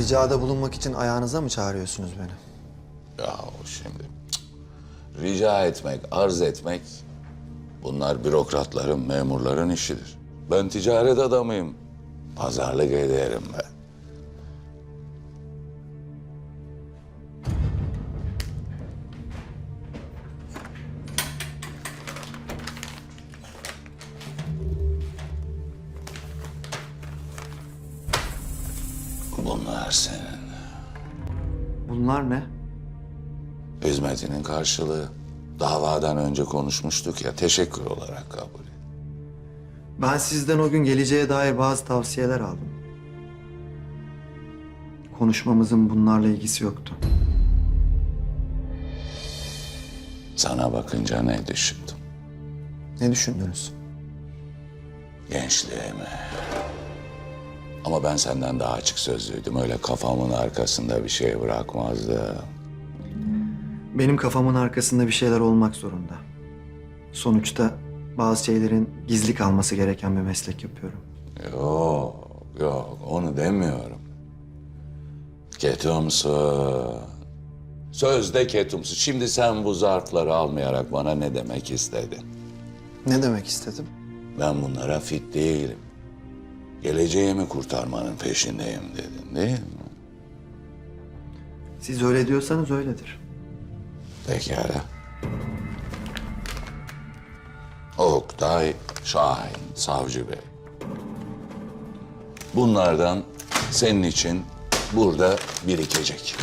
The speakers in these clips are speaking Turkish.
Ricada bulunmak için ayağınıza mı çağırıyorsunuz beni? Ya o şimdi rica etmek, arz etmek bunlar bürokratların, memurların işidir. Ben ticaret adamıyım. Pazarlık ederim ben. Bunlar senin. Bunlar ne? Hizmetinin karşılığı. Davadan önce konuşmuştuk ya teşekkür olarak kabul et. Ben sizden o gün geleceğe dair bazı tavsiyeler aldım. Konuşmamızın bunlarla ilgisi yoktu. Sana bakınca ne düşündüm? Ne düşündünüz? Gençliğimi. Ama ben senden daha açık sözlüydüm. Öyle kafamın arkasında bir şey bırakmazdım. Benim kafamın arkasında bir şeyler olmak zorunda. Sonuçta bazı şeylerin gizli kalması gereken bir meslek yapıyorum. Yok, yok onu demiyorum. Ketumsun. Sözde ketumsun. Şimdi sen bu zarfları almayarak bana ne demek istedin? Ne demek istedim? Ben bunlara fit değilim. Geleceğimi kurtarmanın peşindeyim dedin değil mi? Siz öyle diyorsanız öyledir. Pekala. Oktay Şahin, Savcı Bey. Bunlardan senin için burada birikecek.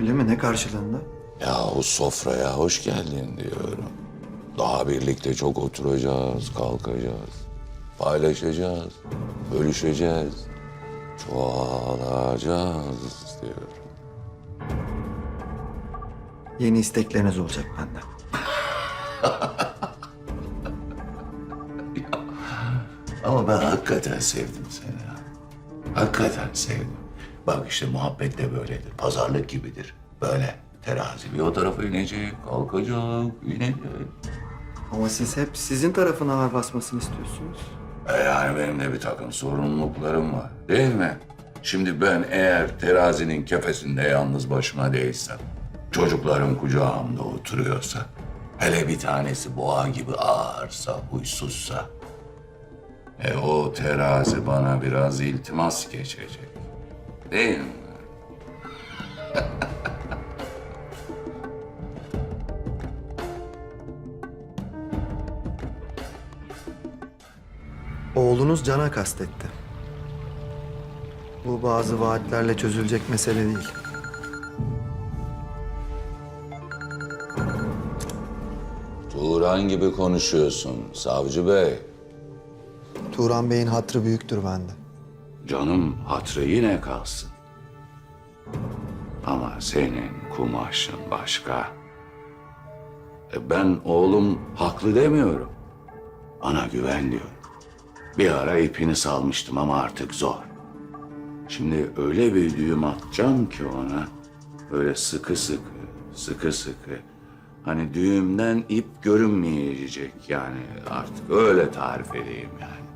Öyle mi? Ne karşılığında? Yahu sofraya hoş geldin diyorum. Daha birlikte çok oturacağız, kalkacağız. Paylaşacağız, bölüşeceğiz. Çoğalacağız diyorum. Yeni istekleriniz olacak benden. Ama ben hakikaten sevdim seni. ha. Hakikaten sevdim. Bak işte muhabbet de böyledir. Pazarlık gibidir. Böyle terazi bir o tarafa inecek, kalkacak, inecek. Ama siz hep sizin tarafına ağır basmasını istiyorsunuz. Yani benim de bir takım sorumluluklarım var. Değil mi? Şimdi ben eğer terazinin kefesinde yalnız başıma değilsem, çocuklarım kucağımda oturuyorsa, hele bir tanesi boğa gibi ağırsa, huysuzsa, e o terazi bana biraz iltimas geçecek. Değil mi? Oğlunuz cana kastetti. Bu bazı vaatlerle çözülecek mesele değil. Turan gibi konuşuyorsun savcı bey. Turan Bey'in hatrı büyüktür bende. Canım hatrı yine kalsın. Ama senin kumaşın başka. E ben oğlum haklı demiyorum. Bana güven diyorum. Bir ara ipini salmıştım ama artık zor. Şimdi öyle bir düğüm atacağım ki ona. Böyle sıkı sıkı, sıkı sıkı. Hani düğümden ip görünmeyecek yani artık öyle tarif edeyim yani.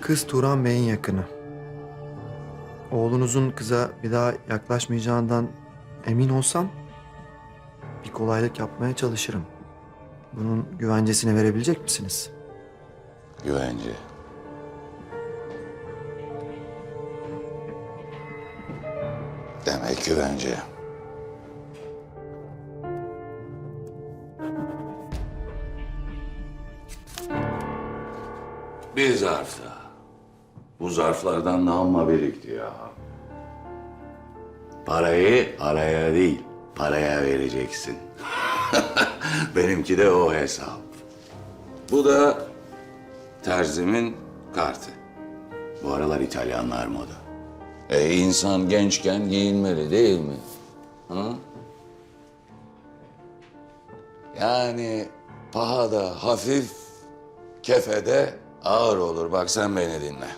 Kız Turan Bey'in yakını. Oğlunuzun kıza bir daha yaklaşmayacağından emin olsam bir kolaylık yapmaya çalışırım. Bunun güvencesini verebilecek misiniz? Güvence. Demek güvence. Bir zarf daha. Bu zarflardan da amma birikti ya. Parayı araya değil, paraya vereceksin. Benimki de o hesap. Bu da terzimin kartı. Bu aralar İtalyanlar moda. E insan gençken giyinmeli değil mi? Ha? Yani pahada hafif, kefede ağır olur. Bak sen beni dinle.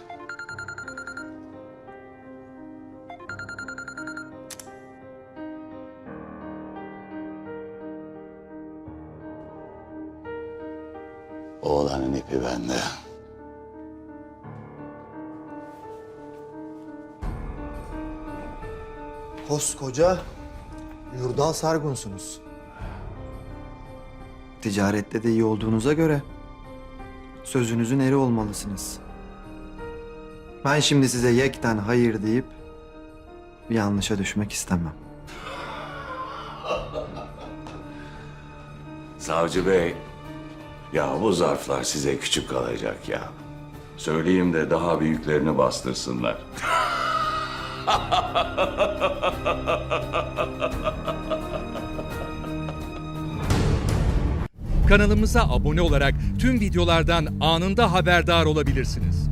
Oğlanın ipi bende. Koskoca Yurdal Sargunsunuz. Ticarette de iyi olduğunuza göre sözünüzün eri olmalısınız. Ben şimdi size yekten hayır deyip bir yanlışa düşmek istemem. Savcı bey, ya bu zarflar size küçük kalacak ya. Söyleyeyim de daha büyüklerini bastırsınlar. Kanalımıza abone olarak tüm videolardan anında haberdar olabilirsiniz.